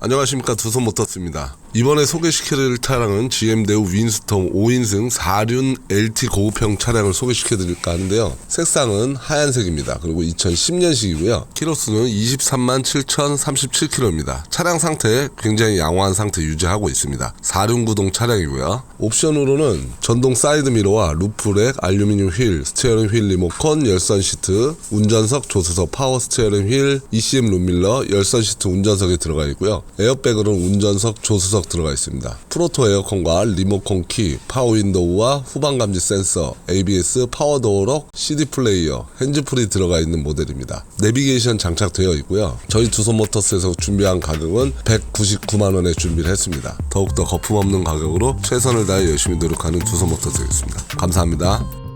안녕하십니까 두손 모터스입니다. 이번에 소개시켜드릴 차량은 GM 대우 윈스톰 5인승 4륜 LT 고급형 차량을 소개시켜드릴까 하는데요. 색상은 하얀색입니다. 그리고 2010년식이고요. 키로수는 23만 7,037km입니다. 차량 상태 굉장히 양호한 상태 유지하고 있습니다. 4륜 구동 차량이고요. 옵션으로는 전동 사이드 미러와 루프렉, 알루미늄 휠, 스티어링 휠 리모컨, 열선 시트, 운전석, 조수석, 파워 스티어링 휠, ECM 룸밀러, 열선 시트 운전석에 들어가 있고요. 에어백으로는 운전석, 조수석 들어가 있습니다. 프로토 에어컨과 리모컨 키, 파워 윈도우와 후방 감지 센서, ABS, 파워 도어록, CD 플레이어, 핸즈프리 들어가 있는 모델입니다. 내비게이션 장착되어 있고요. 저희 두손 모터스에서 준비한 가격은 199만 원에 준비를 했습니다. 더욱더 거품 없는 가격으로 최선을 다해 열심히 노력하는 두손 모터스겠습니다. 감사합니다.